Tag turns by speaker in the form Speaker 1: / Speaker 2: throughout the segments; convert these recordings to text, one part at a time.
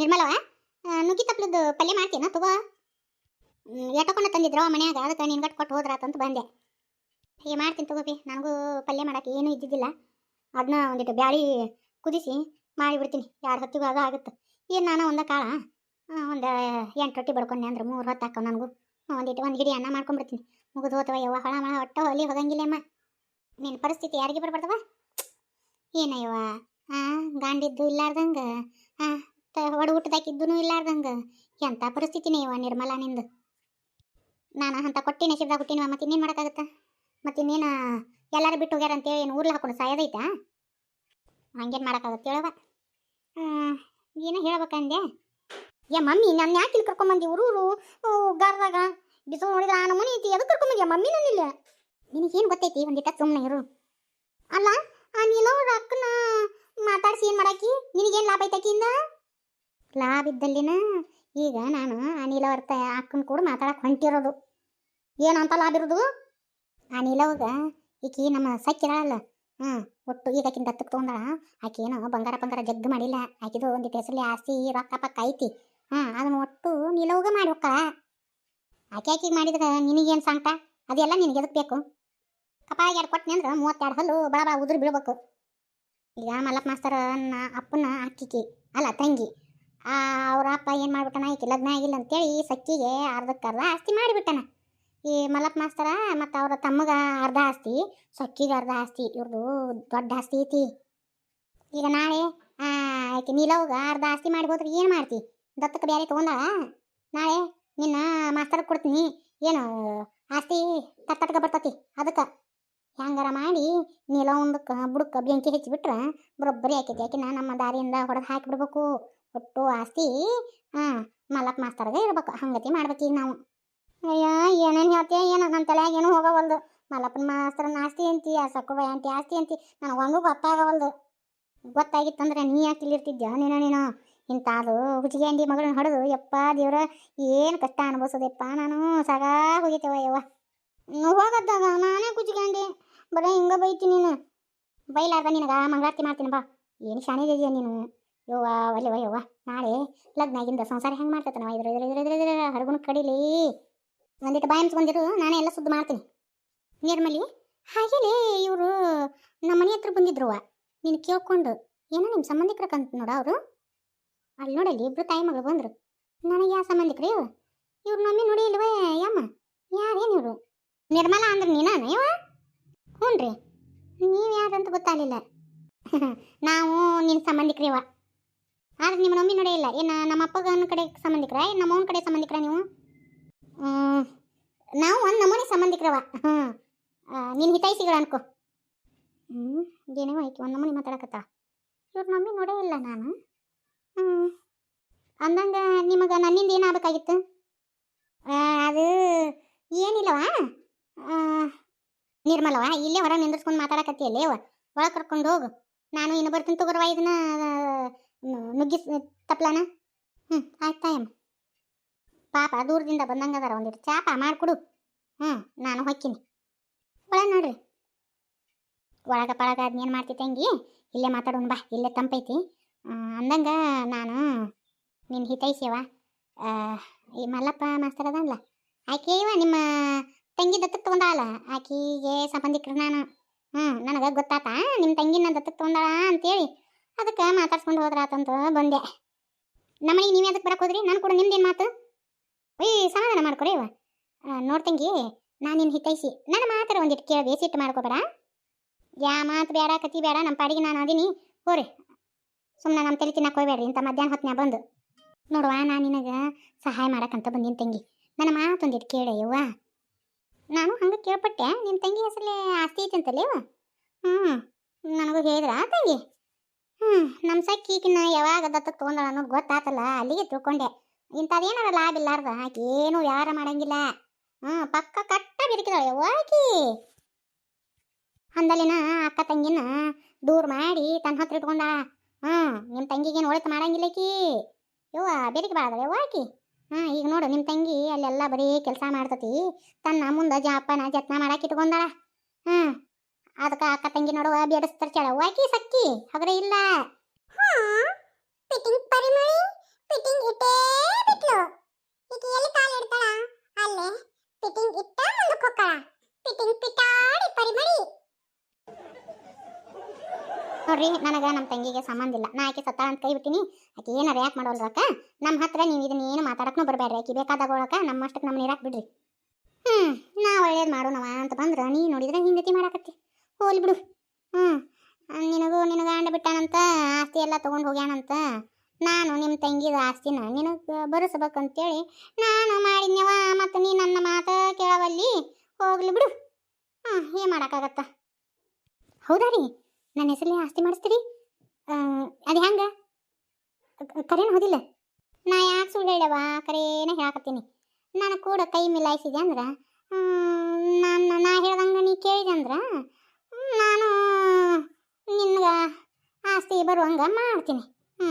Speaker 1: ನಿರ್ಮಲವ ನುಗ್ಗಿ ತಪ್ಲದ್ದು ಪಲ್ಯ ಮಾಡ್ತೀನ ತಗೋ. ಎಟಕೊಂಡ ತಂದಿದ್ರವ ಮನ್ಯಾಗ, ಅದಕ್ಕೆ ನಿನ್ಗಟ್ ಕೊಟ್ಟು ಹೋದ್ರಾತಂತ ಬಂದೆ. ಹೀಗೆ ಮಾಡ್ತೀನಿ ತಗೋಪಿ, ನನಗೂ ಪಲ್ಯ ಮಾಡೋಕೆ ಏನೂ ಇದ್ದಿದ್ದಿಲ್ಲ. ಅದನ್ನ ಒಂದಿಟ್ಟು ಬ್ಯಾಳಿ ಕುದಿಸಿ ಮಾಡಿಬಿಡ್ತೀನಿ ಎರಡು ಹೊತ್ತಿಗೂ ಅದು ಆಗುತ್ತೆ. ಏನು ನಾನು ಒಂದು ಕಾಳ? ಒಂದು ಎಂಟು ರೊಟ್ಟಿ ಬಡ್ಕೊಂಡೆ ಅಂದ್ರೆ ಮೂರು ಹೊತ್ತು ಹಾಕೋ ನನಗೂ. ಒಂದಿಟ್ಟು ಒಂದು ಹಿಡಿ ಅನ್ನ ಮಾಡ್ಕೊಂಡ್ಬಿಡ್ತೀನಿ ಮುಗಿದು ಹೋತವ, ಯವ್ವ, ಹಳ, ಮಳ ಒಟ್ಟ ಹೊಲಿ ಹೋಗಂಗಿಲ್ಲಮ್ಮ. ನಿನ್ನ ಪರಿಸ್ಥಿತಿ ಯಾರಿಗೆ ಬರ್ಬಾರ್ದವ ಏನಯ್ಯವ ಹಾಂ ಗಾಂಡಿದ್ದು ಇಲ್ಲಾರ್ದಂಗೆ? ಹಾಂ ಒಡ ಊಟದಾಕಿದ್ದೂ ಇಲ್ಲಾರ್ದಂಗೆ. ಎಂಥ ಪರಿಸ್ಥಿತಿನೇ ಇವ ನಿರ್ಮಲ ನಿಂದು? ನಾನು ಅಂತ ಕೊಟ್ಟಿ ನಶೀಬ್ದಾಗ ಹುಟ್ಟಿನ ಮತ್ತೆ ಇನ್ನೇನು ಮಾಡೋಕ್ಕಾಗತ್ತ? ಮತ್ತೆ ಇನ್ನೇನು ಎಲ್ಲರೂ ಬಿಟ್ಟು ಹೋಗ್ಯಾರ ಅಂತೇಳಿ ಏನು ಊರ್ಲಿ ಹಾಕೊಂಡು ಸಾಯೋದೈತಾ? ಹಂಗೇನು ಮಾಡೋಕ್ಕಾಗತ್ತೆ ಹೇಳವ ಏನೋ ಹೇಳ್ಬೇಕಂದೆ ಯಾ ಮಮ್ಮಿ, ನಾನು ಯಾಕೆ ಇಲ್ಲಿ ಕರ್ಕೊಂಬಂದಿ ಊರೂರು ಗಾರದಾಗ ಬಿಸಿಲು ನೋಡಿದ್ರೆ ಆ ನಮ್ಮನೆ ಐತಿ ಅದಕ್ಕೆ ಕರ್ಕೊಂಬಂದಿ ಮಮ್ಮಿ ನಾನಿಲ್ಲ ನಿನಗೇನು ಗೊತ್ತೈತಿ? ಒಂದಿಟ್ಟ ಸುಮ್ಮನೆ ಇರು. ಅಲ್ಲ ನೀಲವ್ರ ಅಕ್ಕನ ಮಾತಾಡ್ಸಿ ಏನು ಮಾಡಾಕಿ? ನಿನಗೇನು ಲಾಭ ಐತೆ ಆಕಿಯಿಂದ ಲಾಭ ಇದ್ದಲ್ಲಿನ ಈಗ ನಾನು ಆ ನೀಲವರ್ತ ಕೂಡ ಮಾತಾಡಕ್ಕೆ ಹೊಂಟಿರೋದು. ಏನಂತ ಲಾಭ ಇರೋದು? ಆ ನೀಲವ್ಗ ಈಕಿ ನಮ್ಮ ಸಕ್ಕಿರಲ್ಲ ಹಾಂ ಒಟ್ಟು ಈಗ ಆಕಿನ ದತ್ತಕ್ಕೆ ತೊಗೊಂಡಳ. ಏನೋ ಬಂಗಾರ ಬಂಗಾರ ಜಗ್ ಮಾಡಿಲ್ಲ. ಆಕಿದು ಒಂದು ಹೆಸರಲ್ಲಿ ಆಸ್ತಿ, ರೊಕ್ಕ, ಪಕ್ಕ ಐತಿ. ಹಾಂ ಅದನ್ನ ಒಟ್ಟು ನೀಲವ್ಗ ಮಾಡಿ ಹೋಕ್ಕ ಆಕೆ ಆಕಿಗೆ ಮಾಡಿದ್ರೆ ನಿನಗೇನು ಸಂಕಟ ಅದೆಲ್ಲ ನಿನಗೆ ಎದಕ್ಕೆ ಬೇಕು? ಕಪಾಳ ಎರಡು ಕೊಟ್ಟಿನಿ ಅಂದ್ರೆ ಮೂವತ್ತೆರಡು ಹಲ್ಲು ಬಾ ಬಾ ಉದುರು ಬೀಳ್ಬೇಕು. ಈಗ ಮಲ್ಲಪ್ಪ ಮಾಸ್ತರನ್ನ ಅಪ್ಪನ ಅಕ್ಕಿಕಿ, ಅಲ್ಲ ತಂಗಿ. ಅವ್ರ ಅಪ್ಪ ಏನು ಮಾಡ್ಬಿಟ್ಟನ? ಈಕೆ ಲಗ್ನ ಆಗಿಲ್ಲ ಅಂತೇಳಿ ಈ ಸಕ್ಕಿಗೆ ಅರ್ಧಕ್ಕರ್ಧ ಆಸ್ತಿ ಮಾಡಿಬಿಟ್ಟನ. ಈ ಮಲಪ್ಪ ಮಾಸ್ತರ ಮತ್ತು ಅವರ ತಮ್ಮಗ ಅರ್ಧ ಆಸ್ತಿ, ಸಕ್ಕಿಗೆ ಅರ್ಧ ಆಸ್ತಿ ಇವ್ರದ್ದು ದೊಡ್ಡ ಆಸ್ತಿ ಐತಿ. ಈಗ ನಾಳೆ ಆಕೆ ನೀಲವ್ಗ ಅರ್ಧ ಆಸ್ತಿ ಮಾಡ್ಬೋದ್ರಿ ಏನು ಮಾಡ್ತಿ? ದತ್ತಕ್ಕೆ ಬೇರೆ ತೊಗೊಂಡಾಳ? ನಾಳೆ ನಿನ್ನ ಮಾಸ್ತರ್ ಕೊಡ್ತೀನಿ. ಏನು, ಆಸ್ತಿ ತಟ್ಟಟ್ಕ ಬರ್ತತಿ ಅದಕ್ಕೆ. ಹೆಂಗಾರ ಮಾಡಿ ನೀಲವಂದಕ್ಕೆ ಬುಡಕ್ಕೆ ಬೆಂಕಿ ಹೆಚ್ಚಿಬಿಟ್ರೆ, ಬರೋಬ್ಬರಿ ಆಕೈತಿ ನಾ ನಮ್ಮ ದಾರಿಯಿಂದ ಹೊಡೆದು ಹಾಕಿಬಿಡ್ಬೇಕು ಒಟ್ಟು ಆಸ್ತಿ, ಹಾಂ ಮಲ್ಲಪ್ಪ ಮಾಸ್ತರ್ಗೆ ಇರ್ಬೇಕು. ಹಂಗತಿ ಮಾಡ್ಬೇಕೀಗ ನಾವು. ಅಯ್ಯ, ಏನೇನು ಹೇಳ್ತೀಯ, ಏನು ನನ್ನ ತಲೆಯಾಗ ಏನೂ ಹೋಗವಲ್ದು. ಮಲಪ್ಪನ ಮಾಸ್ತರನ ಆಸ್ತಿ ಅಂತಿ, ಆ ಸಕ್ಕುಬ ಅಂತಿ ಆಸ್ತಿ ಅಂತಿ. ನನಗೊಂದು ಗೊತ್ತಾಗವಲ್ದು. ಗೊತ್ತಾಗಿತ್ತಂದ್ರೆ ನೀ ಯಾಕೆ ಇಲ್ಲಿರ್ತಿದ್ಯ ನೀನು ನೀನು? ಇಂಥದು ಹುಚ್ಚಿಗೆ ಮಗಳನ್ನ ಹೊಡೆದು, ಯಪ್ಪ ದೇವ್ರ, ಏನು ಕಷ್ಟ ಅನುಭವಿಸೋದಪ್ಪ ನಾನು. ಸಾಗಾ ಹೋಗಿತ್ತವ ಯವ್ವ. ಹೋಗದ್ದಾಗ ನಾನೇ ಕುಚ್ಚಿಗೆ ಬರೀ ಹಿಂಗ ಬೈತಿ ನೀನು. ಬೈಲಾರ್ದ ನಿನಗ, ಮಂಗಳಾರತಿ ಮಾಡ್ತೀನಿ ಬಾ. ಏನು ಶಾಣೆದಿದೆಯಾ ನೀನು? ಯವ್ವ ಒಲ್ಲೆವ ಯವ್ವ. ನಾಳೆ ಲಗ್ನ ಆಗಿಂದ ಸಂಸಾರ ಹೆಂಗೆ ಮಾಡ್ತೈತೆ ನಾವು? ಇದ್ರ ಇದ್ರ ಇದ್ರ ಇದ್ರ ಹರಗುನ ಕಡಿಲಿ. ಒಂದಿಟ್ಟು ಬಾಯಿ ಬಂದಿರು ನಾನೇ ಎಲ್ಲ ಸುದ್ದು ಮಾಡ್ತೀನಿ. ನಿರ್ಮಲಿ, ಹಾಗೇಲಿ ಇವರು ನಮ್ಮ ಮನೆ ಹತ್ರ ಬಂದಿದ್ರುವ ನೀನು ಕೇಳ್ಕೊಂಡು, ಏನೋ ನಿಮ್ಮ ಸಂಬಂಧಿಕರಕ್ಕಂತ ನೋಡ ಅವರು? ಅಲ್ಲಿ ನೋಡಲ್ಲಿ ಇಬ್ರು ತಾಯಿ ಮಗಳು ಬಂದರು. ನನಗೆ ಯಾವ ಸಂಬಂಧಿಕರು ಇವ್ರು? ಇವ್ರು ನಮ್ಮಿ ನೋಡಿ ಇಲ್ವೇ, ಯಮ್ಮ? ಯಾರೇನು ಇವರು? ನಿರ್ಮಲಾ ಅಂದ್ರೆ ನೀನಾನ ಇವ ಹ್ಞೂ ರೀ ನೀವು ಯಾರಂತ ಗೊತ್ತಾಗಲಿಲ್ಲ. ನಾವು ನಿನ್ನ ಸಂಬಂಧಿಕರಿವ ಆದ್ರೆ ನಿಮ್ಮ ಮಮ್ಮಿ ನೋಡೇ ಇಲ್ಲ. ಏನು, ನಮ್ಮ ಅಪ್ಪಗನ ಕಡೆ ಸಂಬಂಧಿಕರ? ಏನು, ನಮ್ಮ ಕಡೆ ಸಂಬಂಧಿಕರ ನೀವು? ನಾವು ಒಂದು ನಮ್ಮನೆ ಸಂಬಂಧಿಕರವ. ಹಾಂ ನಿನ್ನ ಹಿತೈಸಿಗಳು ಅನ್ಕೋ. ಹ್ಞೂ ಏನೇ ಆಯ್ತು, ಒಂದು ನಮ್ಮನೆ ಮಾತಾಡಕತ್ತ? ಇವ್ರ ಮಮ್ಮಿ ನೋಡೇ ಇಲ್ಲ ನಾನು. ಹ್ಞೂ ಅಂದಂಗೆ ನಿಮಗೆ ನನ್ನಿಂದ ಏನಾಗಬೇಕಾಗಿತ್ತು? ಅದು ಏನಿಲ್ಲವ? ನಿರ್ಮಲವ, ಇಲ್ಲೇ ಹೊರ ನಿಂದ್ರಿಸ್ಕೊಂಡು ಮಾತಾಡಕತ್ತಿಯಲ್ಲೇ ಒಳಗೆ ಕರ್ಕೊಂಡು ಹೋಗು. ನಾನು ಇನ್ನು ಬರ್ತೀನಿ ತಗೋರವ ಇದನ್ನ ಆ, ನು- ನುಗ್ಗಿ ತಪ್ಲಾನ? ಹ್ಞೂ ಆಯ್ತು ತಾಯಮ್ಮ. ಪಾಪ ದೂರದಿಂದ ಬಂದಂಗೆ ಅದಾರ ಒಂದಿಟ್ಟು ಚಾಪ ಮಾಡಿಕೊಡು. ಹ್ಞೂ ನಾನು ಹೊಕ್ಕಿನಿ. ಒಳ್ಳೆ ನೋಡ್ರಿ. ಒಳಗ ಪಳಗ ಅದನ್ನೇನು ಮಾಡ್ತಿ ತಂಗಿ? ಇಲ್ಲೇ ಮಾತಾಡೋಣ ಬಾ ಇಲ್ಲೇ ತಂಪೈತಿ. ಅಂದಂಗೆ ನಾನು ನಿನ್ನ ಹಿತೈಸ್ಯವ ಈ ಮಲ್ಲಪ್ಪ ಮಾಸ್ತರ್ ಅದಲ್ಲ ಆಕೆ ನಿಮ್ಮ ತಂಗಿ ದತ್ತಕ್ಕೆ ತೊಗೊಂಡಾಳ? ಆಕಿಗೆ ಸಂಬಂಧಿಕರು ನಾನು. ಹ್ಞೂ ನನಗೆ ಗೊತ್ತಾತ ನಿಮ್ಮ ತಂಗಿನ ದತ್ತಕ್ಕೆ ತೊಗೊಂಡಾಳ ಅಂತೇಳಿ. ಅದಕ್ಕೆ ಮಾತಾಡ್ಸ್ಕೊಂಡು ಹೋದ್ರಾತಂತ ಬಂದೆ. ನಮ್ಮನೆಗೆ ನೀವೇ ಅದಕ್ಕೆ ಬರಕ್ಕೆ ಹೋದ್ರಿ? ನಾನು ಕೂಡ ನಿಮ್ದೇನು ಮಾತು? ಏಯ್ ಸಮಾಧಾನ ಮಾಡ್ಕೊರಿ ಇವ. ನೋಡ್ತಂಗಿ ನಾನು ನಿನ್ನ ಹಿತೈಸಿ ನನ್ನ ಮಾತ್ರ ಒಂದಿಟ್ಟು ಕೇಳಿ ಬೇಸಿಟ್ಟು ಮಾಡ್ಕೋಬೇಡ. ಯಾ ಮಾತು ಬೇಡ ಕತಿ ಬೇಡ ನಮ್ಮ ಪಾಡಿಗೆ ನಾನು ಅದೀನಿ. ಹೋರಿ. ಸುಮ್ಮನೆ ನಮ್ಮ ತಲೆ ತಿನ್ನಕ್ಕೆ ಹೋಗ್ಬೇಡ್ರಿ ಇಂಥ ಮಧ್ಯಾಹ್ನ ಹೊತ್ತಿನ ಬಂದು. ನೋಡುವ, ನಾನು ನಿನಗೆ ಸಹಾಯ ಮಾಡಕ್ಕಂತ ಬಂದೀನಿ ತಂಗಿ. ನನ್ನ ಮಾತೊಂದಿಟ್ಟು ಕೇಳಿ ಯವ್ವ ನಾನು ಹಂಗೆ ಕೇಳ್ಪಟ್ಟೆ ನಿಮ್ಮ ತಂಗಿ ಹೆಸರಲ್ಲೇ ಆಸ್ತಿ ಐತೆ ಅಂತಲ್ಲ ಯವ್ವ ಹ್ಞೂ ನನಗೂ ಹೇಳಿದ್ರ ತಂಗಿ? ಹ್ಞೂ ನಮ್ಮ ಸಕ್ಕಿಕಿನ್ನ ಯಾವಾಗ ದತ್ತಕ್ಕೆ ತೊಗೊಂಡಳ ಗೊತ್ತಾತಲ್ಲ, ಅಲ್ಲಿಗೆ ತಿಳ್ಕೊಂಡೆ. ಇಂಥದ್ದೇನಾರ ಲಾಭ ಇಲ್ಲಾರ್ದ? ಆಕೆ ಏನು ವ್ಯಾರ ಮಾಡಂಗಿಲ್ಲ. ಹ್ಞೂ ಪಕ್ಕ ಕಟ್ಟ ಬಿರುಕಿದಾಳೆ ಹೋಗಿ ಅಂದಲಿನ ಅಕ್ಕ ತಂಗಿನ ದೂರ ಮಾಡಿ ತನ್ನ ಹತ್ರ ಇಟ್ಕೊಂಡ ಹ್ಞೂ ನಿಮ್ಮ ತಂಗಿಗೇನು ಒಳಿತು ಮಾಡಂಗಿಲ್ಲ ಆಕಿ. ಯವ್ವ, ಬೇಡಿಕೆ ಬಾಳದ ಯವ್ವ ಆಕಿ? ಹಾಂ ಈಗ ನೋಡು ನಿಮ್ಮ ತಂಗಿ ಅಲ್ಲೆಲ್ಲ ಬರೀ ಕೆಲಸ ಮಾಡ್ತತಿ. ತನ್ನ ಮುಂದೆ ಜಾಪನ ಜತ್ನ ಮಾಡಕ್ಕೆ ಇಟ್ಕೊಂಡಾಳ. ಹ್ಞೂ ಅದಕ್ಕೆ ಅಕ್ಕ ತಂಗಿ ನೋಡುವ ಬೇಡಿಸ್ತಾರ್ಚಾಳ ಆಕಿ ಸಕ್ಕಿ ಹಗರೆ ಇಲ್ಲ.
Speaker 2: ಪಿಟಿಂಗ್ ಪರಿಮಳಿ
Speaker 1: ಫಿಟ್ಟಿಂಗ್ ಇಟ್ಟೇ ಬಿಟ್ಲು. ಈಕೆ ಎಲ್ಲಿ ಕಾಲು ಇಡ್ತಾಳ ಅಲ್ಲೇ. ಫಿಟ್ಟಿಂಗ್ ಇಟ್ಟ ಮುಂದಕ್ಕೆ ಹೋಗ್ತಾಳ. ಫಿಟ್ಟಿಂಗ್ ಪಿಟಾಡಿ ಪರಿಮಳಿ ನೋಡ್ರಿ ನನಗೆ ನಮ್ಮ ತಂಗಿಗೆ ಸಂಬಂಧ ಇಲ್ಲ. ನಾ ಆಕೆ ಸತ್ತಾಳ ಅಂತ ಕೈ ಬಿಟ್ಟಿನಿ. ಆಕೆ ಏನಾರ ಯಾಕೆ ಮಾಡೋಲ್ರಕ್ಕ ನಮ್ಮ ಹತ್ರ ನೀವು ಇದನ್ನ ಏನು ಮಾತಾಡಕ್ನು ಬರಬೇಡ್ರಿ ಆಕೆ ಬೇಕಾದಾಗ ಒಳಕ ನಮ್ಮಷ್ಟಕ್ಕೆ ನಮ್ಮ ನೀರಾಕ್ ಬಿಡ್ರಿ. ಹ್ಞೂ ನಾ ಒಳ್ಳೇದು ಮಾಡೋಣವ ಅಂತ ಬಂದ್ರೆ ನೀ ನೋಡಿದ್ರೆ ಹಿಂಗತಿ ಮಾಡಾಕತ್ತಿ. ಹೋಲ್ ಬಿಡು. ಹ್ಞೂ ನಿನಗೂ ನಿನಗೆ ಗಂಡ ಬಿಟ್ಟಾನಂತ ಆಸ್ತಿ ಎಲ್ಲ ತೊಗೊಂಡು ಹೋಗ್ಯಾನಂತ ನಾನು ನಿಮ್ಮ ತಂಗಿದ ಆಸ್ತಿನ ನಿನಗೆ ಬರೆಸ್ಬೇಕಂತೇಳಿ ನಾನು ಮಾಡಿದ್ನವ ಮತ್ತು ನೀ ನನ್ನ ಮಾತ ಕೇಳವಲ್ಲಿ. ಹೋಗ್ಲಿ ಬಿಡು. ಹಾಂ, ಏನು ಮಾಡೋಕ್ಕಾಗತ್ತ? ಹೌದಾ ರೀ? ನನ್ನ ಹೆಸರಲ್ಲಿ ಆಸ್ತಿ ಮಾಡಿಸ್ತೀರಿ? ಅದು ಹೆಂಗೆ ಕರೇನು ಹೋದಿಲ್ಲ? ನಾ ಯಾಕೆ ಸುಳ್ಳು ಹೇಳವ ಕರೇನ ಹೇಳಕತ್ತೀನಿ. ನಾನು ಕೂಡ ಕೈ ಮಿಲಾಯಿಸಿದೆ ಅಂದ್ರೆ ನಾನು ನಾ ಹೇಳ್ದಂಗೆ ನೀ ಕೇಳಿದೆ ಅಂದ್ರೆ ನಾನು ನಿನ್ಗೆ ಆಸ್ತಿ ಬರುವಂಗೆ ಮಾಡ್ತೀನಿ. ಹ್ಞೂ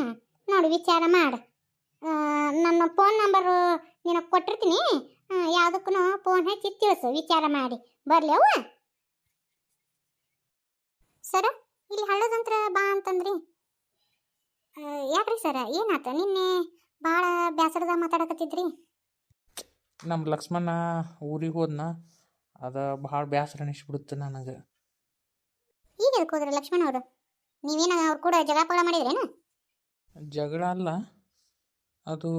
Speaker 1: ನೋಡಿ ವಿಚಾರ ಮಾಡು. ನನ್ನ ಫೋನ್ ನಂಬರು ನಿನಗೆ ಕೊಟ್ಟಿರ್ತೀನಿ. ಯಾವುದಕ್ಕೂ ಫೋನ್ ಹಚ್ಚಿ ತಿಳಿಸು ವಿಚಾರ ಮಾಡಿ. ಬರಲಿ ಅವ್ವ. ಸರ ಇಲ್ಲಿ ಹಳ್ಳದಂತ್ರ ಬಾ ಅಂತಂದ್ರಿ. ಯಾಕ್ರಿ ಸರ ಏನಾತ? ನಿನ್ನೆ ಭಾಳ ಬ್ಯಾಸರದ ಮಾತಾಡಕತ್ತಿದ್ರಿ.
Speaker 2: ನಮ್ಮ ಲಕ್ಷ್ಮಣ ಊರಿಗೆ ಹೋದ್ನ ಅದು ಭಾಳ ಬೇಸರ ಅನಿಸ್ಬಿಡುತ್ತೆ ನನಗೆ.
Speaker 1: ಈಗ ಎದಕ್ಕೆ ಹೋದ್ರಿ ಲಕ್ಷ್ಮಣ ಅವರು? ನೀವೇನ ಅವ್ರು ಕೂಡ ಜಗಳ ಪಗಳ ಮಾಡಿದ್ರೇನು?
Speaker 2: ಜಗಳ ಅಲ್ಲ. ಅದು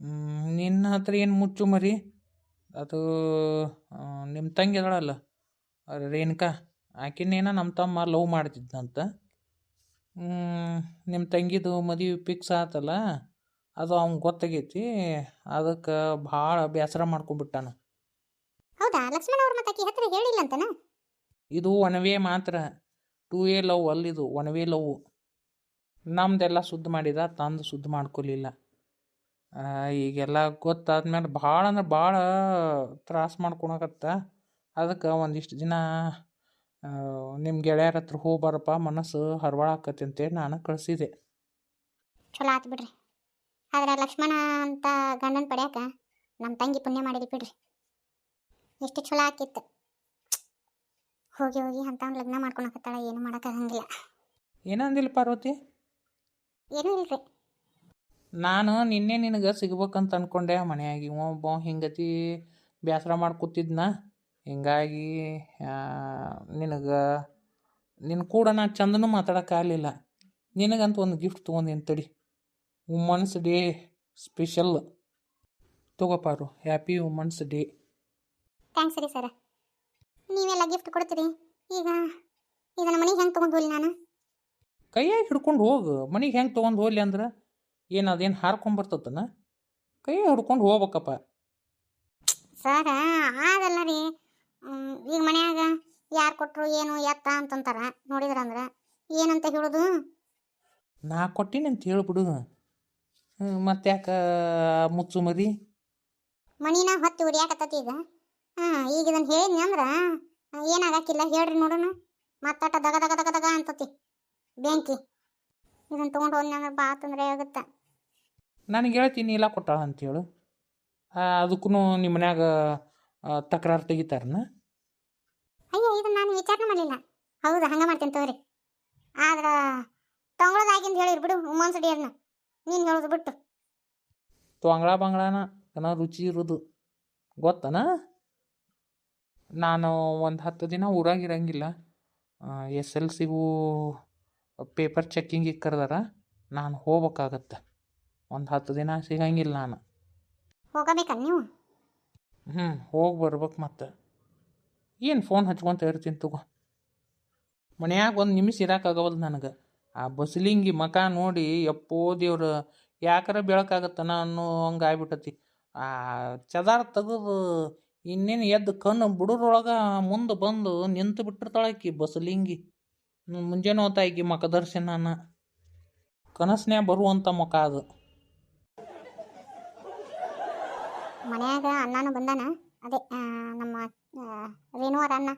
Speaker 2: ಮ್, ನಿನ್ನ ಹತ್ರ ಏನು ಮುಚ್ಚು ಮರಿ? ಅದು ನಿಮ್ಮ ತಂಗಿ ಅದಳಲ್ಲ ರೇಣುಕಾ ಆಕಿನೇನ ನಮ್ಮ ತಮ್ಮ ಲವ್ ಮಾಡ್ತಿದ್ನಂತ. ನಿಮ್ಮ ತಂಗಿದು ಮದುವೆ ಫಿಕ್ಸ್ ಆತಲ್ಲ. ಅದು ಅವ್ನು ಗೊತ್ತಾಗೈತಿ. ಅದಕ್ಕೆ ಭಾಳ ಬೇಸರ ಮಾಡ್ಕೊಂಡ್ಬಿಟ್ಟಾನ.
Speaker 1: ಹೌದಾ? ಲಕ್ಷ್ಮಣ ಅವ್ರ ಮತ್ತೆ ಆಕಿ ಹತ್ರ ಹೇಳಿಲ್ಲ ಅಂತನ
Speaker 2: ಇದು ಒನ್ ವೇ ಮಾತ್ರ. ಟೂ ಎ ಲವ್ ಅಲ್ಲಿದು ಒನ್ ವೇ ಲವ್ ನಮ್ದೆಲ್ಲ ಶುದ್ಧ ಮಾಡಿದ, ತಂದು ಶುದ್ಧ ಮಾಡ್ಕೊಲಿಲ್ಲ. ಈಗೆಲ್ಲ ಗೊತ್ತಾದ್ಮೇಲೆ ಭಾಳ ಅಂದ್ರೆ ಭಾಳ ತ್ರಾಸ ಮಾಡ್ಕೊಳಕತ್ತ ಅದಕ್ಕೆ ಒಂದಿಷ್ಟು ದಿನ ನಿಮ್ಮ ಗೆಳೆಯರ ಹತ್ರ ಹೋಗ್ಬಾರಪ್ಪ ಮನಸ್ಸು ಹರವಾಳ ಆಕತಿ ಅಂತೇಳಿ ನಾನು ಕಳಿಸಿದೆ.
Speaker 1: ಚಲೋ ಆತು ಬಿಡ್ರಿ. ಆದ್ರೆ ಲಕ್ಷ್ಮಣ ಅಂತ ಗಂಡನ ಪಡ್ಯಾಕ ನಮ್ಮ ತಂಗಿ ಪುಣ್ಯ ಮಾಡಿದ್ರಿ ಬಿಡ್ರಿ. ಎಷ್ಟು ಚಲೋ ಆಕಿತ್ತು. ಹೋಗಿ ಹೋಗಿ ಅಂತ ಲಗ್ನ ಮಾಡ್ಕೊಳಕತ್ತಾಳ ಏನು ಮಾಡೋಕ್ಕಾಗಂಗಿಲ್ಲ
Speaker 2: ಏನಂದಿಲ್ಲ ಪಾರ್ವತಿ?
Speaker 1: ಏನೂ ಇಲ್ರಿ.
Speaker 2: ನಾನು ನಿನ್ನೆ ನಿನಗೆ ಸಿಗ್ಬೇಕಂತ ಅನ್ಕೊಂಡೆ ಮನೆಯಾಗಿ. ಒಬ್ಬ ಹಿಂಗತಿ ಬೇಸರ ಮಾಡ್ಕೊತಿದ್ನ ಹಿಂಗಾಗಿ ನಿನಗೆ ನಿನ್ನ ಕೂಡ ನಾ ಚಂದನೂ ಮಾತಾಡೋಕ್ಕಾಗಲಿಲ್ಲ ನಿನಗಂತ ಒಂದು ಗಿಫ್ಟ್ ತೊಗೊಂಡಿನಿ ತಡಿ. ವುಮನ್ಸ್ ಡೇ ಸ್ಪೆಷಲ್ ತಗೋಪಾರು ಹ್ಯಾಪಿ ವುಮನ್ಸ್ ಡೇ
Speaker 1: ಥ್ಯಾಂಕ್ಸ್ ರೀ ಸರ. ನೀವೆಲ್ಲ ಗಿಫ್ಟ್ ಕೊಡ್ತೀರಿ? ಈಗ ಈಗ ನಮ್ಮ ಮನೆಗೆ ಹೆಂಗೆ ತೊಗೊಂಡು ಹೋಗ್ಲಿ ನಾನು?
Speaker 2: ಕೈಯಾಗಿ ಹಿಡ್ಕೊಂಡು ಹೋಗು. ಮನೆಗೆ ಹೆಂಗೆ ತೊಗೊಂಡು ಹೋಗ್ಲಿ ಅಂದ್ರೆ ಏನು ಅದೇನು ಹಾರ್ಕೊಂಬರ್ತತನ ಕೈಯಾಗ ಹಿಡ್ಕೊಂಡು ಹೋಗ್ಬೇಕಪ್ಪ.
Speaker 1: ಸರ ಆಗಲ್ಲ ರೀ. ಈಗ ಮನ್ಯಾಗ ಯಾರು ಕೊಟ್ಟರು ಏನು ಎತ್ತ ಅಂತಂತಾರ ನೋಡಿದ್ರಂದ್ರೆ ಏನಂತ ಹೇಳೋದು?
Speaker 2: ನಾ ಕೊಟ್ಟಿನಿ ಅಂತ ಹೇಳ್ಬಿಡು ಮತ್ತೆ ಯಾಕೆ ಮುಚ್ಚು ಮರಿ?
Speaker 1: ಮನಿನ ಹೊತ್ತಿ ಉರಿಯಾಕತ್ತತಿ ಈಗ. ಹಾಂ ಈಗ ಇದನ್ನು ಹೇಳಿದ್ನಿ ಅಂದ್ರೆ ಏನಾಗಕ್ಕಿಲ್ಲ ಹೇಳ್ರಿ ನೋಡೋಣ. ಮತ್ತಾಟ ದಗ ದಗ ದಗ ದಗ ಅಂತತಿ ಬೆಂಕಿ. ಇದನ್ನು ತೊಗೊಂಡು ಹೋದ್ನಿ ಅಂದ್ರೆ ಭಾಳ ತೊಂದರೆ ಆಗುತ್ತೆ.
Speaker 2: ನನಗೆ ಹೇಳ್ತೀನಿ ಇಲ್ಲ ಕೊಟ್ಟಾಳ ಅಂತೇಳು. ಅದಕ್ಕೂ ನಿಮ್ಮ ಮನ್ಯಾಗ ತಕರಾರು ತೆಗಿತಾರನ?
Speaker 1: ಅಯ್ಯೋ ಇದನ್ನು ನಾನು ವಿಚಾರ ಮಾಡಲಿಲ್ಲ. ಹೌದು ಹಂಗೆ ಮಾಡ್ತೀನಿ ತಗೋರಿ. ಆದ್ರೆ ತೊಂಗಳದಾಗಿಂದ ಹೇಳಿರ್ ಬಿಡು ಉಮ್ಮನ್ಸ್ ಡೇರ್ನ ನೀನು ಹೇಳೋದು ಬಿಟ್ಟು.
Speaker 2: ತೊಂಗಳ ಬಂಗಳನ ಕನ ರುಚಿ ಇರೋದು. ಗೊತ್ತನ? ನಾನು ಒಂದು ಹತ್ತು ದಿನ ಊರಾಗ ಇರಂಗಿಲ್ಲ ಎಸ್ ಎಲ್ ಸಿಗೂ ಪೇಪರ್ ಚೆಕ್ಕಿಂಗಿಗೆ ಕರೆದಾರ. ನಾನು ಹೋಗ್ಬೇಕಾಗತ್ತೆ. ಒಂದು ಹತ್ತು ದಿನ ಸಿಗಂಗಿಲ್ಲ ನಾನು.
Speaker 1: ಹೋಗಬೇಕ ನೀವು?
Speaker 2: ಹ್ಞೂ ಹೋಗಿ ಬರ್ಬೇಕು ಮತ್ತೆ. ಏನು ಫೋನ್ ಹಚ್ಕೊಂತ ಇರ್ತೀನಿ ತಗೋ. ಮನ್ಯಾಗ ಒಂದು ನಿಮಿಷ ಇರೋಕ್ಕಾಗವಲ್ದು ನನಗೆ. ಆ ಬಸ್ಲಿಂಗಿ ಮಕ ನೋಡಿ ಎಪ್ಪೋ ದೇವ್ರ ಯಾಕಾರ ಬೆಳಕಾಗತ್ತನ ಅನ್ನೋ ಹಂಗೆ ಆಗ್ಬಿಟ್ಟತಿ. ಆ ಚದಾರ ತೆಗೆದು ಇನ್ನೇನು ಎದ್ದು ಕಣ್ಣು ಬಿಡೋದ್ರೊಳಗೆ ಮುಂದೆ ಬಂದು ನಿಂತು ಬಿಟ್ಟಿರ್ತಾಳೆ ಆಕಿ ಬಸಲಿಂಗಿ. ಮುಂಜಾನೆ ಹೊತ್ತ ಆಕಿ ಮಕ ದರ್ಶನ ಕನಸ್ನ್ಯಾಗ ಬರುವಂಥ ಮುಖ ಅದು.
Speaker 1: ಮನ್ಯಾಗ ಅಣ್ಣನೂ ಬಂದಾನ? ಅದೇ ನಮ್ಮ ರೇಣು ರೇಣುವರ ಅಣ್ಣ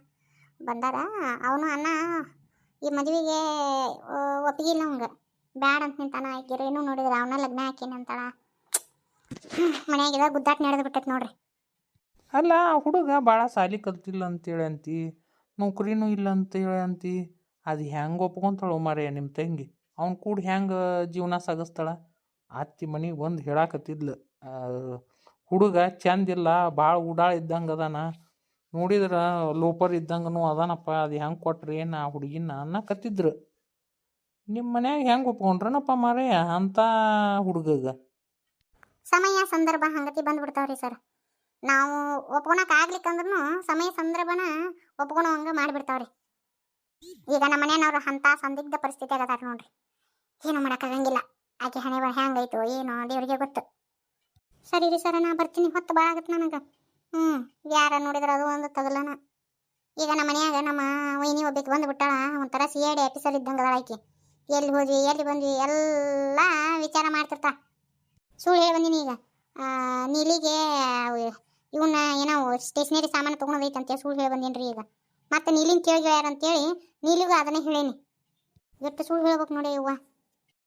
Speaker 1: ಬಂದಾರ. ಅವನು ಅಣ್ಣ, ಈ ಮದುವೆಗೆ ಒಪ್ಪಿಗೆ ಇಲ್ಲ ಹಂಗ ಬ್ಯಾಡ ಅಂತ ನಿಂತಾನ ಆಕಿ. ರೇಣು ನೋಡಿದ್ರೆ ಅವನ ಲಗ್ನ ಹಾಕಿನ ಅಂತಾಳ. ಮನ್ಯಾಗಿದ ಗುದ್ದಾಟ ನಡೆದು ಬಿಟ್ಟೈತೆ ನೋಡ್ರಿ.
Speaker 2: ಅಲ್ಲ ಆ ಹುಡುಗ ಭಾಳ ಸಾಲಿ ಕಲ್ತಿಲ್ಲ ಅಂತೇಳಿ ಅಂತಿ ನೌಕರಿನೂ ಇಲ್ಲ ಅಂತೇಳಿ ಅಂತಿ ಅದು ಹೆಂಗೆ ಒಪ್ಕೊಂತಾಳು ಮಾರಯ್ಯ ನಿಮ್ಮ ತಂಗಿ. ಅವ್ನು ಕೂಡ ಹೆಂಗೆ ಜೀವನ ಸಾಗಿಸ್ತಾಳ? ಅತ್ತಿ ಮನೆಗೆ ಬಂದು ಹೇಳಾಕತ್ತಿದ್ಲು. ಹುಡುಗ ಚಂದಿಲ್ಲ ಭಾಳ ಉಡಾಳ ಇದ್ದಂಗೆ ಅದಾನ. ನೋಡಿದ್ರೆ ಲೋಪರ್ ಇದ್ದಂಗನು ಅದಾನಪ್ಪ, ಅದು ಹೆಂಗೆ ಕೊಟ್ರಿ ಏನು ಆ ಹುಡುಗಿನ ಅನ್ನಕತ್ತಿದ್ರು. ನಿಮ್ಮ ಮನ್ಯಾಗ ಹೆಂಗೆ ಒಪ್ಕೊಂಡ್ರನಪ್ಪ ಮಾರೇ ಅಂತ ಹುಡುಗಗ.
Speaker 1: ಸಮಯ, ಸಂದರ್ಭ, ಹಂಗತಿ ಬಂದ್ಬಿಡ್ತಾವ್ರಿ ಸರ್. ನಾವು ಒಪ್ಕೊಳಕ್ ಆಗ್ಲಿಕ್ಕಂದ್ರೂ ಸಮಯ ಸಂದರ್ಭನ ಒಪ್ಕೊಳೋ ಹಂಗ ಮಾಡಿಬಿಡ್ತಾವ್ರಿ. ಈಗ ನಮ್ಮ ಮನೆಯವ್ರು ಅಂತ ಸಂದಿಗ್ಧ ಪರಿಸ್ಥಿತಿ ಆಗದಾರ ನೋಡ್ರಿ. ಏನು ಮಾಡೋಕ್ಕಾಗಂಗಿಲ್ಲ. ಆಕೆ ಹಣೆ ಬರ ಹೆಂಗೈತು ಏನೋ ದೇವರಿಗೆ ಗೊತ್ತು. ಸರಿ ರೀ ಸರ, ನಾ ಬರ್ತೀನಿ, ಹೊತ್ತು ಭಾಳ ಆಗತ್ತೆ ನನಗೆ. ಹ್ಞೂ ಯಾರ ನೋಡಿದ್ರೆ ಅದು ಒಂದು ತಗಲನ. ಈಗ ನಮ್ಮ ಮನ್ಯಾಗ ನಮ್ಮ ವೈನಿ ಒಬ್ಬಕ್ಕೆ ಬಂದುಬಿಟ್ಟಾಳ ಒಂಥರ ಸಿ ಐ ಡಿ ಆಫೀಸರ್ ಇದ್ದಂಗೆ ಆಕೆ. ಎಲ್ಲಿ ಹೋದ್ವಿ, ಎಲ್ಲಿ ಬಂದ್ವಿ, ಎಲ್ಲ ವಿಚಾರ ಮಾಡ್ತಿರ್ತಾ ಸುಳ್ಳು ಹೇಳಿ ಬಂದೀನಿ ಈಗ. ನೀಲಿಗೆ ಇವನ್ನ ಏನೋ ಸ್ಟೇಷನರಿ ಸಾಮಾನು ತೊಗೊಂಡೈತಂತೆ ಸುಳ್ಳು ಹೇಳಿ ಬಂದೇನ್ರಿ ಈಗ. ಮತ್ತೆ ನೀಲಿನ ಕೇಳಿ ಅಂತೇಳಿ ನೀಲಿಗೂ ಅದನ್ನೇ ಹೇಳೇನಿ. ಎಷ್ಟು ಸುಳ್ಳು ಹೇಳ್ಬೇಕು ನೋಡಿ ಇವ್ವ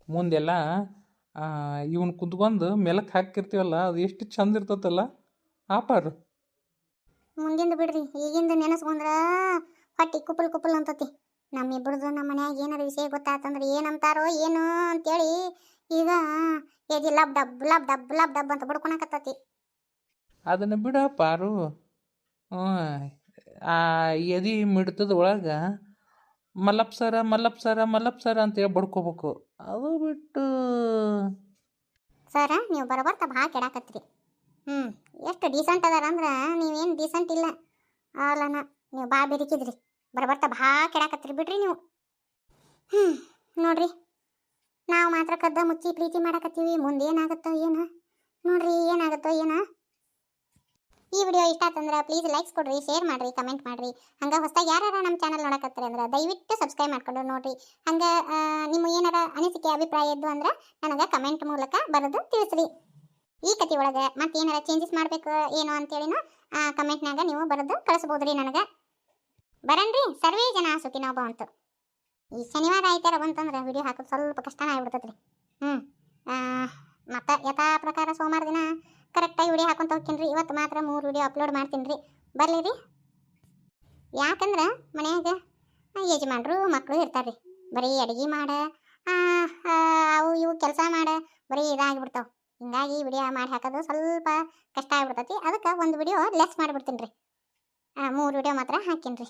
Speaker 2: ಮುಂದೆಲ್ಲ ಇವನ್ ಕುತ್ಕೊಂಡು ಮೆಲಕ್ಕೆ ಹಾಕಿರ್ತೀವಲ್ಲ ಅದು ಎಷ್ಟು ಚಂದ ಇರ್ತತಲ್ಲ. ಆಪಾರು
Speaker 1: ಮುಂದಿಂದ ಬಿಡ್ರಿ ಈಗಿಂದ ನೆನೆಸ್ಕೊಂಡ್ರ ಹೊಟ್ಟಿ ಕುಪ್ಪಲ್ ಕುಪ್ಪಲ್ ಅಂತತಿ. ನಮ್ಮಿಬ್ಬರದು ನಮ್ಮ ಮನ್ಯಾಗ ಏನಾರ ವಿಷಯ ಗೊತ್ತಾತಂದ್ರೆ ಏನಂತಾರೋ ಏನು ಅಂತೇಳಿ ಈಗ ಎದಿ lub dub lub dub lub dub ಅಂತ ಬಡ್ಕೊಳಕತ್ತತಿ
Speaker 2: ಅದನ್ನು ಬಿಡ ಪಾರು ಆ ಎದಿ ಮಿಡ್ತದ ಒಳಗೆ ಮಲ್ಲಪ್ಪ ಸರ ಮಲ್ಲಪ್ಪ ಸರ ಮಲ್ಲಪ್ಪ ಸರ ಅಂತೇಳಿ ಬಡ್ಕೋಬೇಕು. ಅದು ಬಿಟ್ಟು
Speaker 1: ಸರ, ನೀವು ಬರಬರ್ತ ಭಾಳ ಕೆಡಾಕತ್ರಿ. ಹ್ಞೂ ಎಷ್ಟು ಡೀಸೆಂಟ್ ಅದಾರ ಅಂದ್ರೆ ನೀವೇನು ಡೀಸೆಂಟ್ ಇಲ್ಲ. ಅಲ್ಲನ ನೀವು ಭಾಳ ಬೆರಿಕಿದ್ರಿ. ಬರಬರ್ತ ಭಾಳ ಕೆಡಾಕತ್ರಿ, ಬಿಡ್ರಿ ನೀವು. ಹ್ಞೂ ನೋಡ್ರಿ. ನಾವು ಮಾತ್ರ ಕದ್ದ ಮುಚ್ಚಿ ಪ್ರೀತಿ ಮಾಡಕತ್ತೀವಿ ಮುಂದೆ ಏನಾಗುತ್ತೋ ಏನ. ನೋಡ್ರಿ, ಏನಾಗುತ್ತೋ ಏನ. ಈ ವಿಡಿಯೋ ಇಷ್ಟ ಆತಂದ್ರೆ ಪ್ಲೀಸ್ ಲೈಕ್ಸ್ ಕೊಡ್ರಿ ಶೇರ್ ಮಾಡ್ರಿ ಕಮೆಂಟ್ ಮಾಡ್ರಿ. ಹಂಗೆ ಹೊಸದಾಗಿ ಯಾರು ನಮ್ಮ ಚಾನಲ್ ನೋಡಕತ್ತಾರೆ ಅಂದ್ರೆ ದಯವಿಟ್ಟು ಸಬ್ಸ್ಕ್ರೈಬ್ ಮಾಡ್ಕೊಂಡು ನೋಡ್ರಿ. ಹಂಗೆ ನಿಮ್ಮ ಏನಾರ ಅನಿಸಿಕೆ, ಅಭಿಪ್ರಾಯ ಇದ್ದು ಅಂದ್ರೆ ನನಗೆ ಕಮೆಂಟ್ ಮೂಲಕ ಬರೆದು ತಿಳಿಸ್ರಿ. ಈ ಕತೆ ಒಳಗೆ ಮತ್ತೆ ಏನಾರ ಚೇಂಜಸ್ ಮಾಡಬೇಕು, ಏನು ಅಂತೇಳಿನೂ ಕಮೆಂಟ್ನಾಗ ನೀವು ಬರೆದು ಕಳಿಸ್ಬೋದ್ರಿ ನನಗೆ. ಬರನ್ರಿ, ಸರ್ವೇ ಜನ ಸುಖಿನೋ ಭವಂತು. ಈ ಶನಿವಾರ ಆಯ್ತಾರ ಬಂತಂದ್ರೆ ವಿಡಿಯೋ ಹಾಕೋದು ಸ್ವಲ್ಪ ಕಷ್ಟನ ಆಗ್ಬಿಡ್ತೈತ್ರಿ. ಹ್ಞೂ ಮತ್ತು ಯಥಾ ವಿಡಿಯೋ ಹಾಕೊಂತ ಹೋಗ್ತೀನಿ ರೀ. ಇವತ್ತು ಮಾತ್ರ ಮೂರು ವಿಡಿಯೋ ಅಪ್ಲೋಡ್ ಮಾಡ್ತೀನಿ ರೀ. ಬರಲಿ ರೀ. ಯಾಕಂದ್ರೆ ಮನ್ಯಾಗ ಯಜಮಾನ್ರು ಮಕ್ಕಳು ಇರ್ತಾರೆ ರೀ. ಬರೀ ಅಡುಗೆ ಮಾಡ ಅವು ಇವು ಕೆಲಸ ಮಾಡ, ಬರೀ ಇದಾಗಿಬಿಡ್ತಾವೆ. ಹಿಂಗಾಗಿ ವಿಡಿಯೋ ಮಾಡಿ ಹಾಕೋದು ಸ್ವಲ್ಪ ಕಷ್ಟ ಆಗಿಬಿಡ್ತೈತಿ. ಅದಕ್ಕೆ ಒಂದು ವಿಡಿಯೋ ಲೆಸ್ ಮಾಡಿಬಿಡ್ತೀನಿ ರೀ. ಮೂರು ವಿಡಿಯೋ ಮಾತ್ರ ಹಾಕೀನಿ